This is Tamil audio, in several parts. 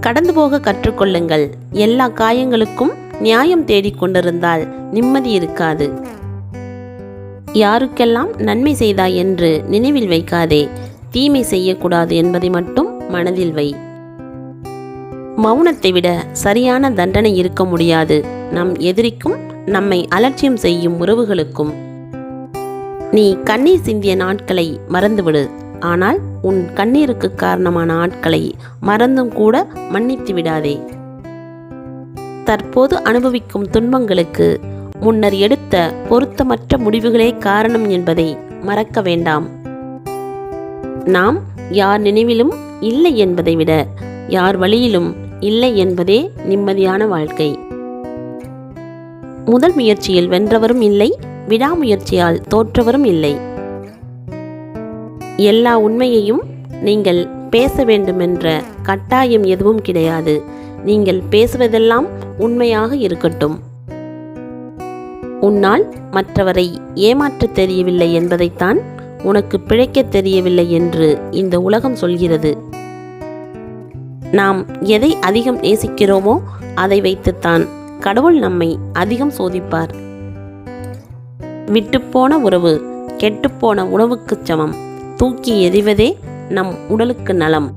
கடந்து போக கற்றுக்கொள்ளுங்கள். எல்லா காயங்களுக்கும் நியாயம் தேடிக் கொண்டிருந்தால் நிம்மதி இருக்காது. யாருக்கெல்லாம் நன்மை செய்தாய் என்று நினைவில் வைக்காதே. தீமை செய்யக்கூடாது என்பதை மட்டும் மனதில் வை. மௌனத்தை விட சரியான தண்டனை இருக்க முடியாது. நம் எதிரிக்கும் நம்மை அலட்சியம் செய்யும் உறவுகளுக்கும். நீ கண்ணீர் சிந்திய நாட்களை மறந்துவிடு. ஆனால் உன் கண்ணீருக்கு காரணமான ஆட்களை மறந்தும் கூட மன்னித்து விடாதே. தற்போது அனுபவிக்கும் துன்பங்களுக்கு முன்னர் எடுத்த பொருத்தமற்ற முடிவுகளே காரணம் என்பதை மறக்க வேண்டாம். நாம் யார் நினைவிலும் இல்லை என்பதை விட யார் வழியிலும் இல்லை என்பதே நிம்மதியான வாழ்க்கை. முதல் முயற்சியில் வென்றவரும் இல்லை விடாமுயற்சியால் தோற்றவரும் இல்லை. எல்லா உண்மையையும் நீங்கள் பேச வேண்டுமென்ற கட்டாயம் எதுவும் கிடையாது. நீங்கள் பேசுவதெல்லாம் உண்மையாக இருக்கட்டும். உன்னால் மற்றவரை ஏமாற்றத் தெரியவில்லை என்பதைத்தான் உனக்கு பிழைக்கத் தெரியவில்லை என்று இந்த உலகம் சொல்கிறது. நாம் எதை அதிகம் நேசிக்கிறோமோ அதை வைத்துத்தான் கடவுள் நம்மை அதிகம் சோதிப்பார். விட்டுப்போன உறவு கெட்டுப்போன உணவுக்குச் சமம். தூக்கி எறிவதே நம் உடலுக்கு நலம்.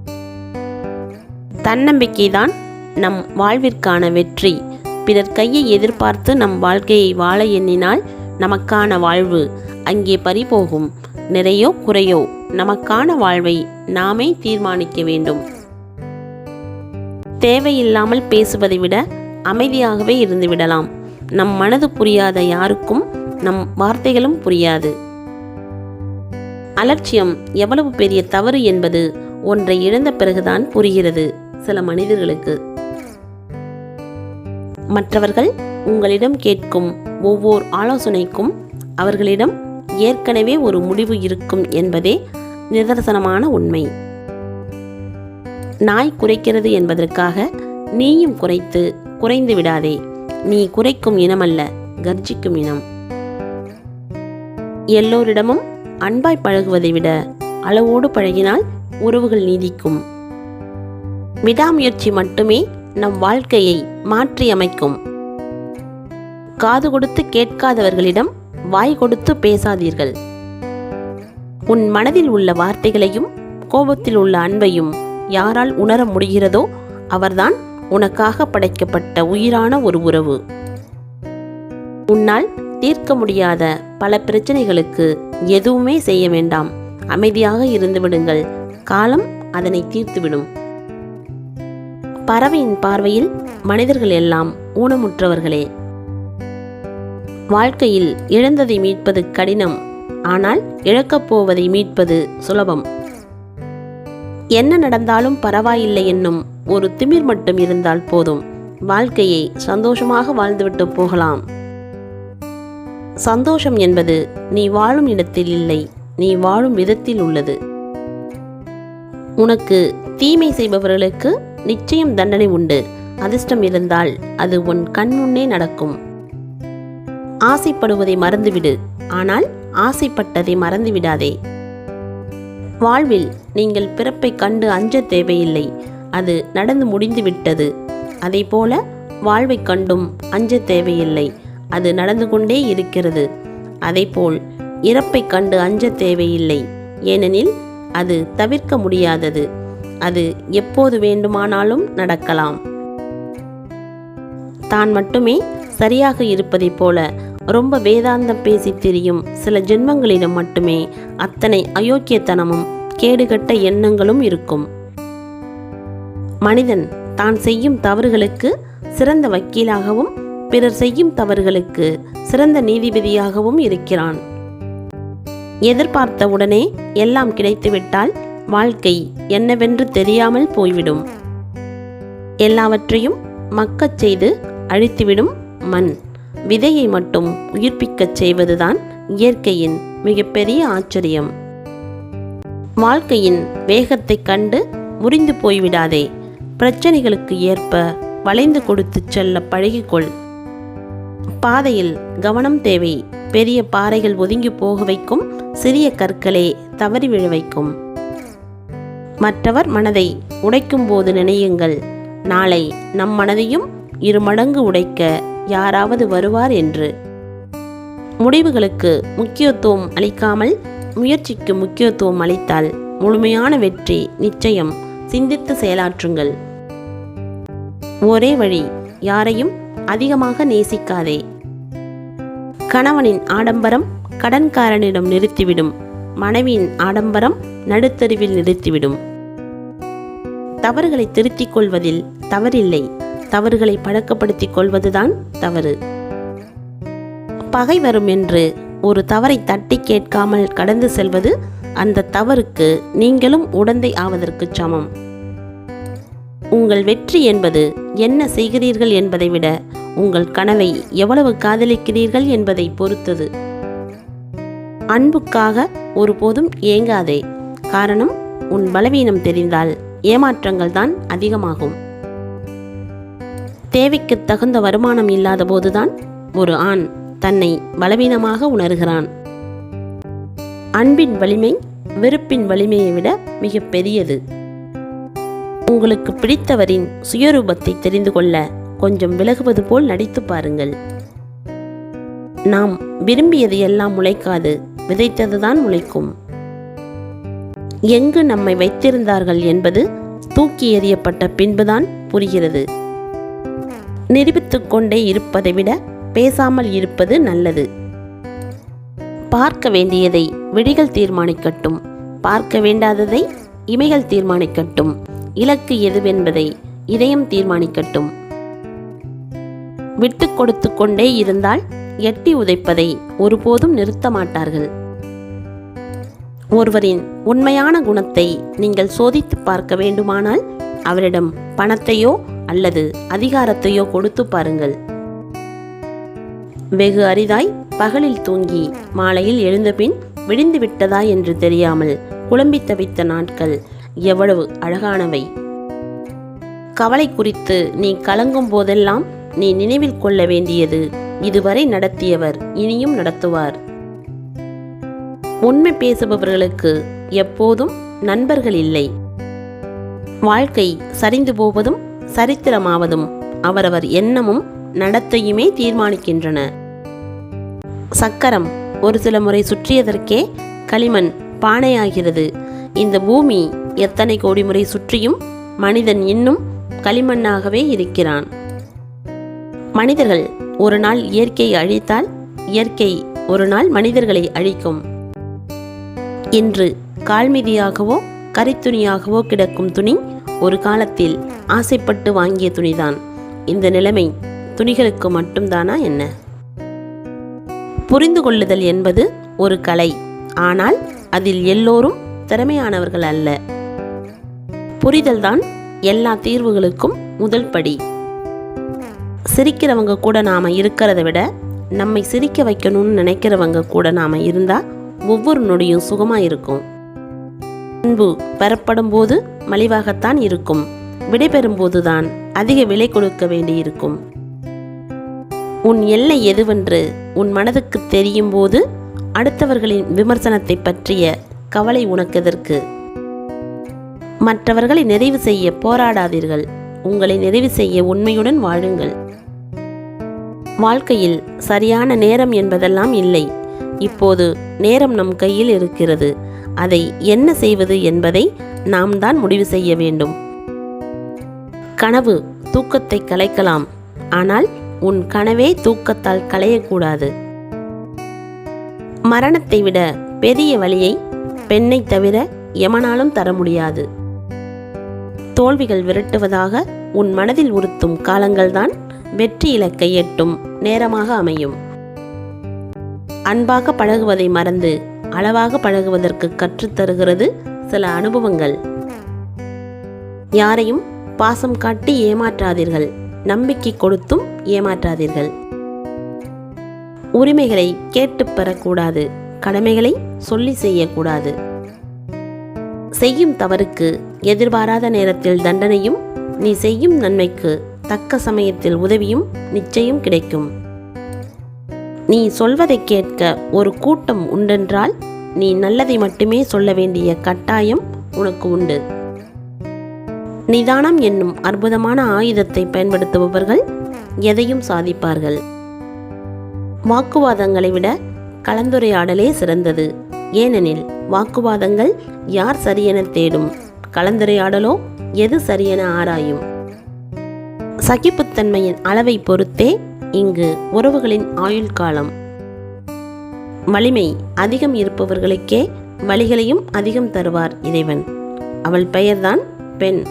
தன்னம்பிக்கைதான் நம் வாழ்விற்கான வெற்றி. பிறர் கையை எதிர்பார்த்து நம் வாழ்க்கையை வாழ எண்ணினால் நமக்கான வாழ்வு அங்கே பறிபோகும். நிறையோ குறையோ நமக்கான வாழ்வை நாமே தீர்மானிக்க வேண்டும். தேவையில்லாமல் பேசுவதை விட அமைதியாகவே இருந்துவிடலாம். நம் மனது புரியாத யாருக்கும் நம் வார்த்தைகளும் புரியாது. அலட்சியம் எவ்வளவு பெரிய தவறு என்பது ஒன்றை இழந்த பிறகுதான் புரிகிறது சில மனிதர்களுக்கு. மற்றவர்கள் உங்களிடம் கேட்கும் ஒவ்வொரு ஆலோசனைக்கும் அவர்களிடம் ஏற்கனவே ஒரு முடிவு இருக்கும் என்பதே நிதர்சனமான உண்மை. நாய் குறைக்கிறது என்பதற்காக நீயும் குறைத்து குறைந்து விடாதே. நீ குறைக்கும் இனமல்ல கர்ஜிக்கும் இனம். எல்லோரிடமும் அன்பாய் பழகுவதை விட அளவோடு பழகினால் உறவுகள் நீதிக்கும் விடாமுயற்சி மட்டுமே நம் வாழ்க்கையை மாற்றி அமைக்கும். காது கொடுத்து கேட்காதவர்களிடம் வாய் கொடுத்து பேசாதீர்கள். உன் மனதில் உள்ள வார்த்தைகளையும் கோபத்தில் உள்ள அன்பையும் யாரால் உணர முடிகிறதோ அவர்தான் உனக்காக படைக்கப்பட்ட உயிரான ஒரு உறவு. உன்னால் தீர்க்க முடியாத பல பிரச்சனைகளுக்கு எதுவுமே செய்ய வேண்டாம். அமைதியாக இருந்து விடுங்கள். காலம் அதனை தீர்த்துவிடும். பறவையின் பார்வையில் மனிதர்கள் எல்லாம் ஊனமுற்றவர்களே. வாழ்க்கையில் இழந்ததை மீட்பது கடினம். ஆனால் இழக்கப் போவதை மீட்பது சுலபம். என்ன நடந்தாலும் பரவாயில்லை என்னும் ஒரு திமிர் மட்டும் இருந்தால் போதும். வாழ்க்கையை சந்தோஷமாக வாழ்ந்துவிட்டு போகலாம். சந்தோஷம் என்பது நீ வாழும் இடத்தில் இல்லை நீ வாழும் விதத்தில் உள்ளது. உனக்கு தீமை செய்பவர்களுக்கு நிச்சயம் தண்டனை உண்டு. அதிர்ஷ்டம் இருந்தால் அது உன் கண் முன்னே நடக்கும். ஆசைப்படுவதை மறந்துவிடு ஆனால் ஆசைப்பட்டதை மறந்துவிடாதே. வாழ்வில் நீங்கள் பிறப்பை கண்டு அஞ்ச தேவையில்லை அது நடந்து முடிந்து விட்டது அதேபோல வாழ்வை கண்டும் அஞ்ச தேவையில்லை. அது நடந்து கொண்டே இருக்கிறது. அதேபோல் இறப்பை கண்டு அஞ்ச தேவையில்லை. ஏனெனில் அது தவிர்க்க முடியாதது. அது எப்போது வேண்டுமானாலும் நடக்கலாம். தான் மட்டுமே சரியாக இருப்பதைப் போல ரொம்ப வேதாந்தம் பேசி திரியும் சில ஜென்மங்களிடம் மட்டுமே அத்தனை அயோக்கியத்தனமும் கேடுகட்ட எண்ணங்களும் இருக்கும். மனிதன் தான் செய்யும் தவறுகளுக்கு சிறந்த வக்கீலாகவும் பிறர் செய்யும் தவறுகளுக்கு சிறந்த நீதிபதியாகவும் இருக்கிறான். எதிர்பார்த்த உடனே எல்லாம் கிடைத்துவிட்டால் வாழ்க்கை என்னவென்று தெரியாமல் போய்விடும். எல்லாவற்றையும் மக்கச் செய்து அழித்துவிடும் மண். விதையை மட்டும் உயிர்ப்பிக்கச் செய்வதுதான் இயற்கையின் மிகப்பெரிய ஆச்சரியம். வாழ்க்கையின் வேகத்தைக் கண்டு முறிந்து போய்விடாதே. பிரச்சனைகளுக்கு ஏற்ப வளைந்து கொடுத்து செல்ல பழகிக்கொள். பாதையில் கவனம் தேவை. பெரிய பாறைகள் ஒதுங்கி போக வைக்கும். சிறிய கற்களே தவறி விழ வைக்கும். மற்றவர் மனதை உடைக்கும் போது நினையுங்கள். நாளை நம் மனதையும் இரு மடங்கு உடைக்க யாராவது வருவார் என்று. முடிவுகளுக்கு முக்கியத்துவம் அளிக்காமல் முயற்சிக்கு முக்கியத்துவம் அளித்தால் முழுமையான வெற்றி நிச்சயம். சிந்தித்து செயலாற்றுங்கள். ஒரே வழி யாரையும் அதிகமாக நேசிக்காதே. கணவனின் ஆடம்பரம் கடன்காரனிடம் நிறுத்திவிடும். மனைவியின் ஆடம்பரம் நடுத்தருவில் நிறுத்திவிடும். தவறுகளை திருத்திக் கொள்வதில் தவறில்லை. தவறுகளை பழக்கப்படுத்திக் கொள்வதுதான் தவறு. பகை வரும் என்று ஒரு தவறை தட்டி கேட்காமல் கடந்து செல்வது அந்த தவறுக்கு நீங்களும் உடந்தை ஆவதற்கு சமம். உங்கள் வெற்றி என்பது என்ன செய்கிறீர்கள் என்பதை விட உங்கள் கனவை எவ்வளவு காதலிக்கிறீர்கள் என்பதை பொறுத்தது. அன்புக்காக ஒருபோதும் ஏங்காதே. காரணம் உன் பலவீனம் தெரிந்தால் ஏமாற்றங்கள் தான் அதிகமாகும். தேவைக்கு தகுந்த வருமானம் இல்லாத போதுதான் ஒரு ஆண் தன்னை பலவீனமாக உணர்கிறான். அன்பின் வலிமை வெறுப்பின் வலிமையை விட மிக பெரியது. உங்களுக்கு பிடித்தவரின் சுயரூபத்தை தெரிந்து கொள்ள கொஞ்சம் விலகுவது போல் நடித்து பாருங்கள். நாம் விரும்பியது எல்லாம் முளைக்காது விதைத்ததுதான் முளைக்கும் எங்கு நம்மை வைத்திருந்தார்கள் என்பது தூக்கி எறியப்பட்ட பின்புதான் புரிகிறது. நிரூபித்துக்கொண்டே இருப்பதை விட பேசாமல் இருப்பது நல்லது. பார்க்க வேண்டியதை விழிகள் தீர்மானிக்கட்டும். பார்க்க வேண்டாததை இமைகள் தீர்மானிக்கட்டும். இலக்கு எதுவென்பதை இதயம் தீர்மானிக்கட்டும். விட்டு கொடுத்து கொண்டே இருந்தால் எட்டி உதைப்பதை ஒருபோதும் நிறுத்த மாட்டார்கள். ஒருவரின் உண்மையான குணத்தை நீங்கள் சோதித்து பார்க்க வேண்டுமானால் அவரிடம் பணத்தையோ அல்லது அதிகாரத்தையோ கொடுத்து பாருங்கள். வெகு அரிதாய் பகலில் தூங்கி மாலையில் எழுந்தபின் விடிந்து விட்டதா என்று தெரியாமல் குழம்பி தவித்த நாட்கள் எவ்வளவு அழகானவை. கவலை குறித்து நீ கலங்கும் போதெல்லாம் நீ நினைவில் கொள்ள வேண்டியது இதுவரை நடத்தியவர் இனியும் நடத்துவார். உண்மை பேசுபவர்களுக்கு எப்போதும் நண்பர்கள் இல்லை. வாழ்க்கை சரிந்து போவதும் சரித்திரமாவதும் அவரவர் எண்ணமும் நடத்தையுமே தீர்மானிக்கின்றன. சக்கரம் ஒரு சில முறை சுற்றியதற்கே களிமண் பானையாகிறது. இந்த பூமி எத்தனை கோடி முறை சுற்றியும் மனிதன் இன்னும் களிமண்ணாகவே இருக்கிறான். மனிதர்கள் ஒரு நாள் இயற்கையை அழித்தால் இயற்கை ஒரு நாள் மனிதர்களை அழிக்கும். இன்று கால்மிதியாகவோ கரித்துணியாகவோ கிடக்கும் துணி ஒரு காலத்தில் ஆசைப்பட்டு வாங்கிய துணிதான். இந்த நிலைமை துணிகளுக்கு மட்டும்தானா என்ன? புரிந்து கொள்ளுதல் என்பது ஒரு கலை. ஆனால் அதில் எல்லோரும் திறமையானவர்கள் அல்ல. புரிதல்தான் எல்லா தீர்வுகளுக்கும் முதல் படி. சிரிக்கிறவங்க கூட நாம இருக்கிறத விட நம்மை சிரிக்க வைக்கணும்னு நினைக்கிறவங்க கூட நாம இருந்தால் ஒவ்வொரு நொடியும் சுகமாக இருக்கும். அன்பு பெறப்படும் போது மலிவாகத்தான் இருக்கும். விடைபெறும் போதுதான் அதிக விலை கொடுக்க வேண்டியிருக்கும். உன் எல்லை எதுவென்று உன் மனதுக்கு தெரியும் போது அடுத்தவர்களின் விமர்சனத்தை பற்றிய கவலை உனக்கு எதற்கு மற்றவர்களை நிறைவு செய்ய போராடாதீர்கள். உங்களை நிறைவு செய்ய உண்மையுடன் வாழுங்கள். வாழ்க்கையில் சரியான நேரம் என்பதெல்லாம் இல்லை. இப்போது நேரம் நம் கையில் இருக்கிறது. அதை என்ன செய்வது என்பதை நாம் தான் முடிவு செய்ய வேண்டும். கனவு தூக்கத்தை கலைக்கலாம். ஆனால் உன் கனவே தூக்கத்தால் களையக்கூடாது. மரணத்தை விட பெரிய வழியை பெண்ணை தவிர எமனாலும் தர முடியாது. தோல்விகள் விரட்டுவதாக உன் மனதில் உறுத்தும் காலங்கள்தான் வெற்றி இலக்கை எட்டும் நேரமாக அமையும். அன்பாக பழகுவதை மறந்து அளவாக பழகுவதற்கு கற்றுத்தருகிறது சில அனுபவங்கள். யாரையும் பாசம் காட்டி ஏமாற்றாதீர்கள். நம்பிக்கை கொடுத்தும் ஏமாற்றாதீர்கள். உரிமைகளை கேட்டு பெறக்கூடாது. கடமைகளை சொல்லி செய்யக்கூடாது. செய்யும் தவறுக்கு எதிர்பாராத நேரத்தில் தண்டனையும் நீ செய்யும் நன்மைக்கு தக்க சமயத்தில் உதவியும் நிச்சயம் கிடைக்கும். நீ சொல்வதை கேட்க ஒரு கூட்டம் உண்டென்றால் நீ நல்லதை மட்டுமே சொல்ல வேண்டிய கட்டாயம் உனக்கு உண்டு. நிதானம் என்னும் அற்புதமான ஆயுதத்தை பயன்படுத்துபவர்கள் எதையும் சாதிப்பார்கள். வாக்குவாதங்களை விட கலந்துரையாடலே சிறந்தது. ஏனெனில் வாக்குவாதங்கள் யார் சரியென தேடும்? கலந்துரையாடலோ எது சரியென ஆராயும்? சகிப்புத்தன்மையின் அளவை பொறுத்தே இங்கு உறவுகளின் ஆயுள் காலம். வலிமை அதிகம் இருப்பவர்களுக்கே வலிகளையும் அதிகம் தருவார் இறைவன். அவள் பெயர்தான் பெண்.